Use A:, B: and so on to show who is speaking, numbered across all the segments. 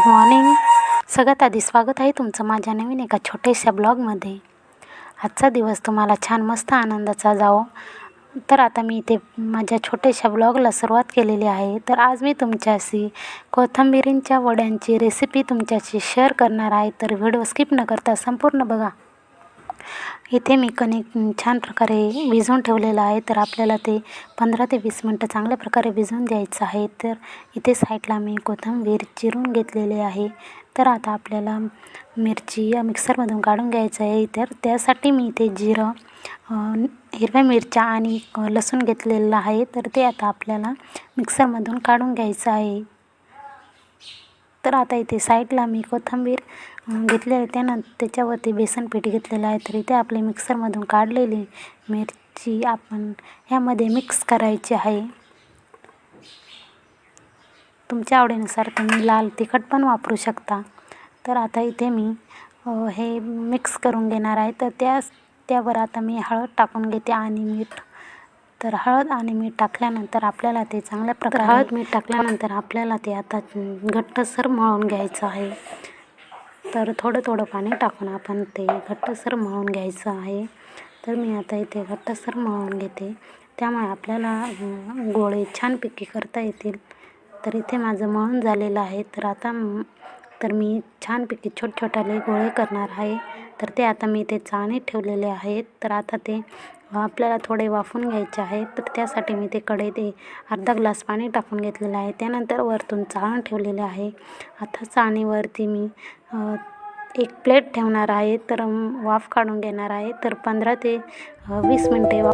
A: Good morning सगळ्यात आधी स्वागत आहे तुमचं माझ्या नवीन एका छोट्याशा ब्लॉगमध्ये. आजचा दिवस तुम्हाला छान मस्त आनंदाचा जावो. तर आता मी इथे माझ्या छोट्याशा ब्लॉगला सुरुवात केलेली आहे. तर आज मी तुमच्याशी कोथिंबिरींच्या वड्यांची रेसिपी तुमच्याशी शेअर करणार आहे. तर व्हिडिओ स्किप न करता संपूर्ण बघा. इथे मी कणिक छान प्रकारे भिजवून ठेवलेलं आहे. तर आपल्याला ते पंधरा ते वीस मिनटं चांगल्या प्रकारे भिजवून द्यायचं आहे. तर इथे साईडला मी कोथिंबीर चिरून घेतलेली आहे. तर आता आपल्याला मिरची या मिक्सरमधून काढून घ्यायचं आहे. तर त्यासाठी मी इथे जिरं हिरव्या मिरच्या आणि लसूण घेतलेलं आहे. तर ते आता आपल्याला मिक्सरमधून काढून घ्यायचं आहे. तर आता इथे साईडला मी कोथिंबीर घेतलेली आहे. त्यानंतर त्याच्यावरती बेसन पीठ घेतलेलं आहे. तर इथे आपले मिक्सरमधून काढलेली मिरची आपण ह्यामध्ये मिक्स करायची आहे. तुमच्या आवडीनुसार तुम्ही लाल तिखट पण वापरू शकता. तर आता इथे मी हे मिक्स करून घेणार आहे. तर त्या त्यावर आता मी हळद टाकून घेते आणि मीठ. तर हळद आणि मीठ टाकल्यानंतर आपल्याला ते चांगल्या प्रकारे हळद मीठ टाकल्यानंतर आपल्याला ते आता घट्टसर मळून घ्यायचं आहे. तर थोडं थोडं पाणी टाकून आपण ते घट्टसर मळून घ्यायचं आहे. तर मी आता इथे घट्टसर मळून घेते. त्यामुळे आपल्याला गोळे छानपैकी करता येतील. तर इथे माझं मळून झालेलं आहे. तर आता तर मी छानपैकी छोट छोटाले गोळे करणार आहे. तर ते आता मी ते चाळणीत ठेवलेले आहेत. तर आता ते आपल्याला थोडे वाफून घ्यायचे आहे तर त्यासाठी मी ते कडे ते अर्धा ग्लास पाणी टाकून घेतलेलं आहे. त्यानंतर वरतून चाळण ठेवलेले आहे. आता चाळणीवरती मी एक प्लेट ठेवणार आहे तर वाफ काढून घेणार आहे. तर पंधरा ते वीस मिनटे वा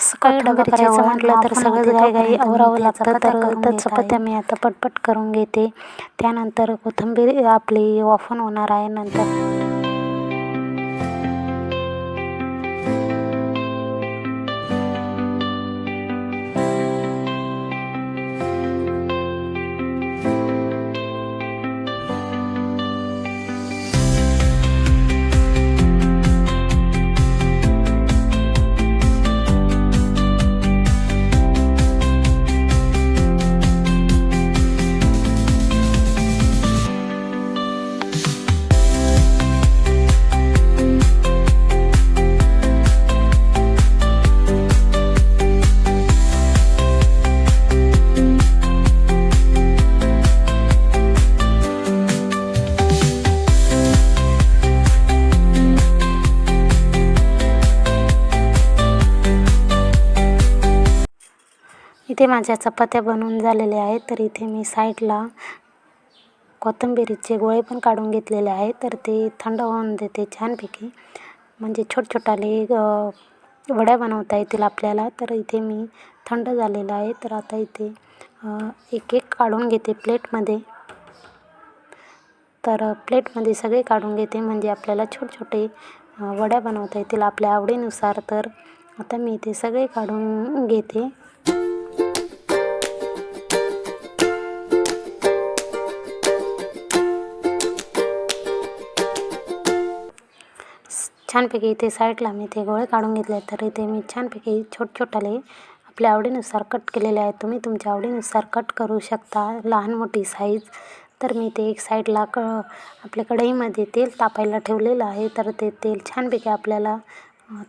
A: सकाळी डबा करायचं म्हटलं तर सगळं काही काही आवरावं लागतं. तर मी आता पटपट करून घेते. त्यानंतर कोथिंबीर आपली वाफून होणार आहे. नंतर इथे माझ्या चपात्या बनवून झालेल्या आहेत. तर इथे मी साईडला कोथिंबिरीचे गोळे पण काढून घेतलेले आहेत. तर ते थंड होऊन देते छानपैकी. म्हणजे छोट छोटाले वड्या बनवता येतील आपल्याला. तर इथे मी थंड झालेलं आहे. तर आता इथे एक एक काढून घेते प्लेटमध्ये. तर प्लेटमध्ये सगळे काढून घेते. म्हणजे आपल्याला छोटे छोटे वड्या बनवता येतील आपल्या आवडीनुसार. तर आता मी इथे सगळे काढून घेते. छानपैकी इथे साईडला मी ते गोळे काढून घेतले तर इथे मी छानपैकी छोट छोटाले आपल्या आवडीनुसार कट केलेले आहेत. तुम्ही तुमच्या आवडीनुसार कट करू शकता लहान मोठी साईज तर मी ते एक साईडला क आपल्या कढईमध्ये तेल तापायला ठेवलेलं आहे. तर ते तेल छानपैकी आपल्याला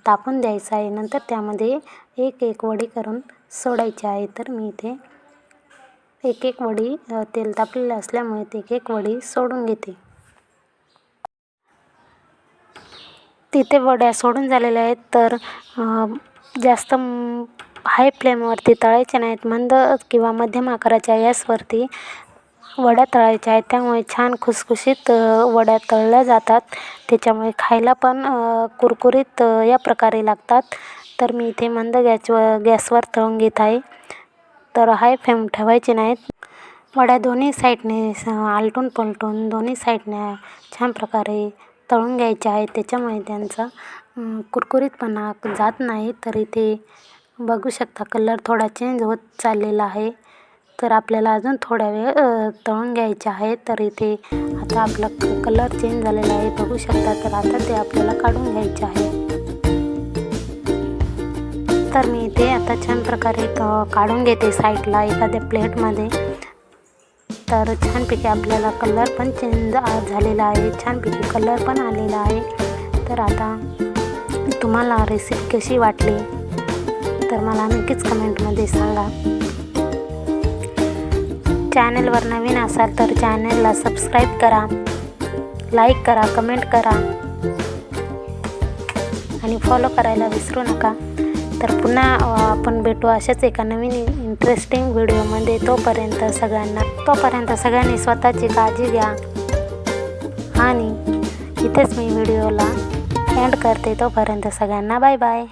A: तापून द्यायचं आहे. नंतर त्यामध्ये एक एक वडी करून सोडायची आहे. तर मी इथे एक एक वडी तेल तापलेलं असल्यामुळे ते एक एक वडी सोडून घेते. तिथे वड्या सोडून झालेल्या आहेत. तर जास्त हाय फ्लेमवरती तळायचे नाहीत. मंद किंवा मध्यम आकाराच्या गॅसवरती वड्या तळायच्या आहेत. त्यामुळे छान खुसखुशीत वड्या तळल्या जातात. त्याच्यामुळे खायला पण कुरकुरीत या प्रकारे लागतात. तर मी इथे मंद गॅसवर गॅसवर तळून घेत आहे. तर हाय फ्लेम ठेवायचे नाहीत. वड्या दोन्ही साईडने आलटून पलटून दोन्ही साईडने छान प्रकारे तळून घ्यायचे आहे. त्याच्यामुळे त्यांचा कुरकुरीतपणा जात नाही. तर इथे बघू शकता कलर थोडा चेंज होत चाललेला आहे. तर आपल्याला अजून थोड्या वेळ तळून घ्यायचे आहे. तर इथे आता आपला कलर चेंज झालेला आहे. बघू शकता तर आता ते आपल्याला काढून घ्यायचे आहे. तर मी ते आता छान प्रकारे काढून घेते साईडला एखाद्या प्लेटमध्ये तर छानपैकी आपल्याला कलर पण चेंज झालेला आहे. छानपैकी कलर पण आलेला आहे. तर आता तुम्हाला रेसिपी कशी वाटली? तर मला नक्कीच कमेंटमध्ये सांगा. चॅनलवर नवीन असाल तर चॅनलला सबस्क्राईब करा. लाईक करा कमेंट करा. आणि फॉलो करायला विसरू नका. तर पुन्हा आपण भेटू अशाच एका नवीन इंटरेस्टिंग व्हिडिओमध्ये तोपर्यंत सगळ्यांना तोपर्यंत सगळ्यांनी स्वतःची काळजी घ्या. आणि इथेच मी व्हिडिओला एंड करते. तोपर्यंत सगळ्यांना बाय बाय